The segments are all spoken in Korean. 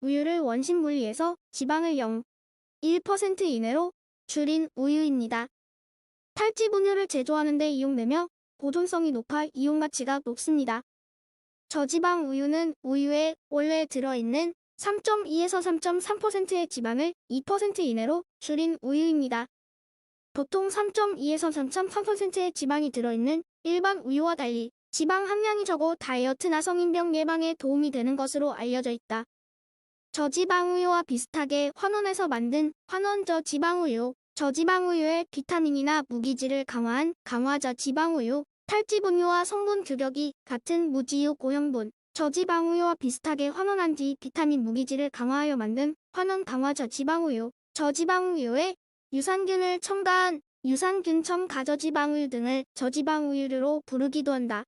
우유를 원심 분리해서 지방을 0, 1% 이내로 줄인 우유입니다. 탈지 분유를 제조하는 데 이용되며 보존성이 높아 이용 가치가 높습니다. 저지방 우유는 우유에 원래 들어있는 3.2에서 3.3%의 지방을 2% 이내로 줄인 우유입니다. 보통 3.2에서 3.3%의 지방이 들어있는 일반 우유와 달리 지방 함량이 적어 다이어트나 성인병 예방에 도움이 되는 것으로 알려져 있다. 저지방 우유와 비슷하게 환원에서 만든 환원저 지방우유, 저지방우유의 비타민이나 무기질을 강화한 강화저 지방우유, 탈지분유와 성분 규격이 같은 무지유 고형분, 저지방우유와 비슷하게 환원한 뒤 비타민 무기질을 강화하여 만든 환원 강화저 지방우유, 저지방우유에 유산균을 첨가한 유산균 첨 가저지방우유 등을 저지방우유로 부르기도 한다.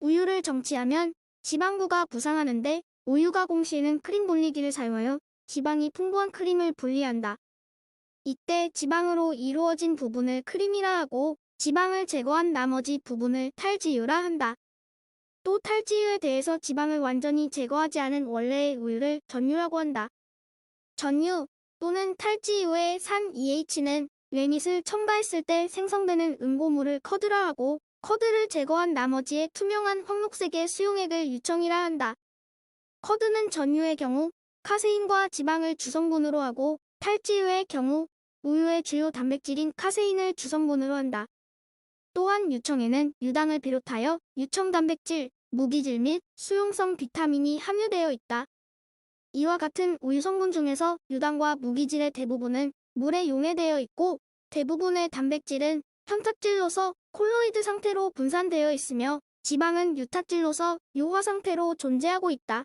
우유를 정치하면 지방부가 부상하는데 우유 가 공시에는 크림 분리기를 사용하여 지방이 풍부한 크림을 분리한다. 이때 지방으로 이루어진 부분을 크림이라 하고 지방을 제거한 나머지 부분을 탈지유라 한다. 또 탈지유에 대해서 지방을 완전히 제거하지 않은 원래의 우유를 전유라고 한다. 전유 또는 탈지유의 산 EH는 레밋을 첨가했을 때 생성되는 응고물을 커드라 하고 커드를 제거한 나머지의 투명한 황록색의 수용액을 유청이라 한다. 커드는 전유의 경우 카세인과 지방을 주성분으로 하고 탈지유의 경우 우유의 주요 단백질인 카세인을 주성분으로 한다. 또한 유청에는 유당을 비롯하여 유청 단백질, 무기질 및 수용성 비타민이 함유되어 있다. 이와 같은 우유 성분 중에서 유당과 무기질의 대부분은 물에 용해되어 있고 대부분의 단백질은 편탁질로서 콜로이드 상태로 분산되어 있으며 지방은 유탁질로서 요화 상태로 존재하고 있다.